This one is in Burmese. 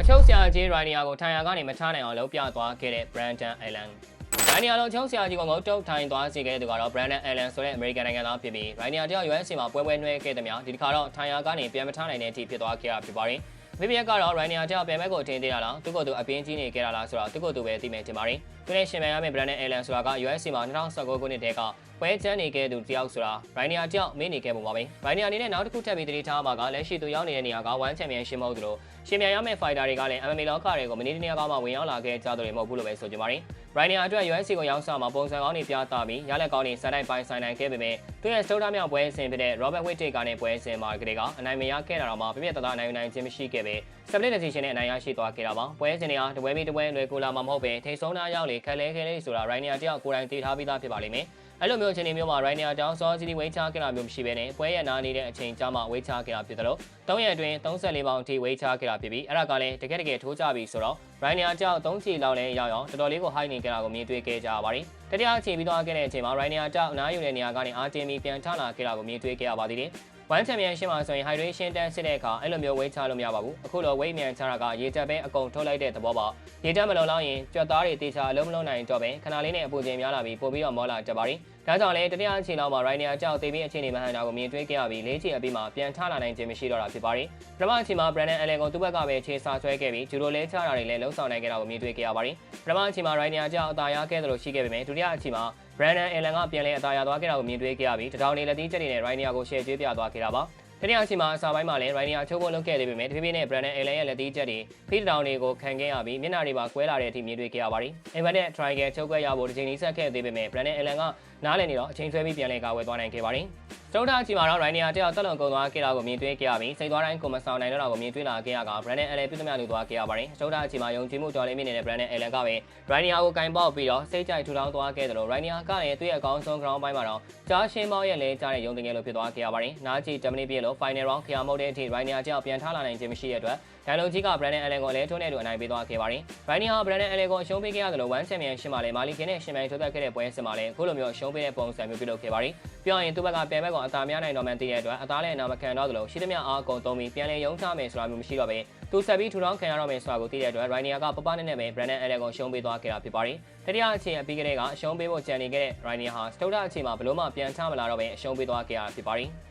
အချုပ်ဆရာကြီးရိုင်နီယာကိုထိုင်ယာကနေမထားနိုင်အောင်လုပ်ပြသွားခဲ့တဲ့ Brandon Allen ရိုင်နီယာလုံးအချုပ်ဆရာကြီးကိုငုတ်တုတ်ထိုင်သွားစေခဲ့တဲ့သူကတော့ Brandon Allen ဆိုတဲ့ American နိုင်ငံသားဖြစ်ပြီးရိုင်နီယာတယောက် US မှာပွဲပွဲနှွှဲခဲ့တဲ့များဒီတစ်ခါတော့ထိုင်ယာကနေပြန်မထားနိုင်တဲ့အထိဖြစ်သွားခဲ့တာဖြစ်ပါတယ် မိဖက်ကတော့ Rainier တယောက်ပြန်မဲ့ကိုထင်သေးတာလားသူ့ကိုယ်သူအပင်းကြီးနေခဲ့တာလားဆိုတော့သူ့ကိုယ်သူပဲသိမယ်ထင်ပါတယ်သူနဲ့ရှင်မြန်ရမယ့် Brandon Allen ဆိုတာက US မှာ2019ခုနှစ်တည်းကပွဲချမ်းနေခဲ့သူတယောက်ဆိုတာ Rainier တယောက်မင်းနေခဲ့ပုံပါပဲ Rainier အနေနဲ့နောက်တစ်ခုထပ်ပြီးတတိထားမှာကလက်ရှိသူရောက်နေတဲ့နေရာက1 Champion ရှင်မဟုတ်သလိုရှင်မြန်ရမယ့် fighter တွေကလည်း MMA လောကတွေကိုမနေ့တနေ့ကမှဝင်ရောက်လာခဲ့ကြတယ်မဟုတ်ဘူးလို့ပဲဆိုကြပါတယ် Rainier အတွက် US ကိုရောက်စားမှာပုံစံကောင်းတွေပြသပြီးရလက်ကောင်းတွေစတိုက်ပိုင်းဆိုင်နိုင်ခဲ့ပေမဲ့သူရဲ့စတုဒ္ဓမြောက်ပွဲစဉ်ဖြစ်တဲ့ Robert Whittaker နဲ့ပွဲစဉ်မှာကလေးကအနိုင်မရခဲ့တာတော့မှပြပြတသားနိုင်နိုင်ခြင်းမရှိခဲ့ပဲ split decision နဲ့အနိုင်ရရှိသွားခဲ့တာပါပွဲစဉ်တွေဟာတပွဲပြီးတပွဲလွယ်ကူလာမှာမဟုတ်ပဲထိတ်ဆုံးသားရောက်လေခက်လဲခဲလေးဆိုတာ Rainier တယောက်ကိုယ်တိုင်သိထားပြီးသားဖြစ်ပါလိမ့်မယ် အဲ့လိုမျိုးအခြေအနေမျိုးမှာ Rainier တောင်းစောစီတီဝေးချခဲ့တာမျိုးမရှိဘဲနဲ့ပွဲရနာနေတဲ့အချိန်ကြာမှဝေးချခဲ့တာဖြစ်တယ်လို့၃ရက်အတွင်း34ပေါင်အထိဝေးချခဲ့တာဖြစ်ပြီးအဲ့ဒါကလည်းတကယ်တကယ်ထိုးကြပြီဆိုတော့ Rainier ကြောက်3ချီလောက်လဲရောက်အောင်တော်တော်လေးကို high နေကြတာကိုမြင်တွေ့ခဲ့ကြရပါတယ်တတိယအချိန်ပြီးသွားခဲ့တဲ့အချိန်မှာ Rainier ကြောက်အနားယူတဲ့နေရာကနေအာတင်မီပြန်ချလာခဲ့တာကိုမြင်တွေ့ခဲ့ရပါသေးတယ် ဝမ်ချန်ပီယံရှင်းမှာဆိုရင် hydration တန်းစစ်တဲ့အခါအဲ့လိုမျိုးဝေးချလို့မရပါဘူးအခုလိုဝေးမြန်ချတာကရေတက်ပဲအကုန်ထုတ်လိုက်တဲ့သဘောပါရေတက်မလုံလောက်ရင်ကြွက်သားတွေတေချာအလုံးမလုံးနိုင်တော့ပဲခဏလေးနဲ့အပူချိန်များလာပြီးပို့ပြီးတော့မောလာတက်ပါရင်ဒါကြောင့်လည်းတတိယအချိန်လောက်မှာ Rainier ကြောက်သေးပြီးအခြေအနေမဟန်တာကိုမြင်တွေ့ခဲ့ရပြီးလေးချိန်အပြီးမှာပြန်ထလာနိုင်ခြင်းမရှိတော့တာဖြစ်ပါတယ်ပထမအချိန်မှာ Brandon Allen ကိုသူ့ဘက်ကပဲခြေစာဆွဲခဲ့ပြီးဂျူရိုလဲချတာတွေလည်းလုံဆောင်နိုင်ခဲ့တာကိုမြင်တွေ့ခဲ့ရပါတယ်ပထမအချိန်မှာ Rainier ကြောက်အသာရခဲ့သလိုရှိခဲ့ပေမဲ့ဒုတိယအချိန်မှာ Brandon Allen ကပြန်လဲအသာရသွားခဲ့တာကိုမြင်တွေ့ခဲ့ရပြီးတထောင်နေလက်သီးချက်တွေနဲ့ Rainier ကိုရှယ်ကျွေးပြသွားခဲ့တာပါတတိယအချိန်မှာအစာပိုင်းမှာလည်း Rainier ချိုးဖို့လုပ်ခဲ့သေးပေမဲ့တဖြည်းဖြည်းနဲ့ Brandon Allen ရဲ့လက်သီးချက်တွေဖိတတောင်တွေကိုခံခဲ့ရပြီးမျက်နှာတွေပါကွဲလာတဲ့အထိမြင်တွေ့ခဲ့ရပါတယ်။ Inverted Triangle ချုပ်ခွဲရဖို့တစ်ချိန်လေးဆက်ခဲ့သေးပေမဲ့ Brandon Allen ကနားလည်နေတော့အချိန်ဆွဲပြီးပြန်လည်ကာဝယ်သွားနိုင်ခဲ့ပါတယ်။ကျောင်းသားအချိန်မှာတော့ Rainier တယောက်တက်လုံကုန်သွားခဲ့တာကိုမြင်တွေ့ခဲ့ရပြီးစိတ်သွားတိုင်းကိုမဆောင်နိုင်တော့တာကိုမြင်တွေ့လာခဲ့ရက Brandon Allen ပြုသမျှလူသွားခဲ့ရပါတယ်။ကျောင်းသားအချိန်မှာယုံကြည်မှုတော်လေးမြင့်နေတဲ့ Brandon Allen ကပဲ Rainier ကိုကင်ပေါက်ပြီးတော့စိတ်ကြိုက်ထူထောင်သွားခဲ့တယ်လို့ Rainier ကလည်းသူ့ရဲ့အကောင်းဆုံး ground ပိုင်းမှာတော့ကြားရှင်းပေါက်ရဲ့လဲကြားတဲ့ယုံတင်ငယ်လို့ဖြစ်သွားခဲ့ရပါတယ်။နားချီ10မိနစ်ပြည့်လို့ final round ခရမုတ်တဲ့အထိ Rainier တယောက်ပြန်ထားလာနိုင်ခြင်းမရှိတဲ့အတွက် ဒိုင်လုံကြီးက Brandon Allen ကိုလည်းထိုးနေတူအနိုင်ပေးသွားခဲ့ပါတယ်။ Rainier ဟာ Brandon Allen ကိုအရှုံးပေးခဲ့ရတယ်လို့ One Champion ရှင်းမှာလဲမာလီကင်းနဲ့ရှင်မိုင်ထိုးသက်ခဲ့တဲ့ပွဲစဉ်မှာလည်းအခုလိုမျိုးအရှုံးပေးတဲ့ပုံစံမျိုးပြုလုပ်ခဲ့ပါတယ်။ပြောရရင်သူ့ဘက်ကပြန်ဘက်ကအသာများနိုင်တော့မှန်းသိတဲ့အတွက်အသားလည်းအနာမခံတော့သလိုရှိသမျှအားအကုန်သုံးပြီးပြန်လည်ရုံးချမယ်ဆိုတာမျိုးမရှိတော့ပဲသူဆက်ပြီးထူထောင်ခံရတော့မယ်ဆိုတာကိုသိတဲ့အတွက် Rainier ကပပနဲ့နဲ့ပဲ Brandon Allen ကိုရှုံးပေးသွားခဲ့တာဖြစ်ပါတယ်။တတိယအချိန်အပြီးကလေးကအရှုံးပေးဖို့ကြံနေခဲ့တဲ့ Rainier ဟာစတုဒ္ဒအချိန်မှာဘလို့မှပြန်ချမလာတော့ပဲအရှုံးပေးသွားခဲ့ရတာဖြစ်ပါတယ်။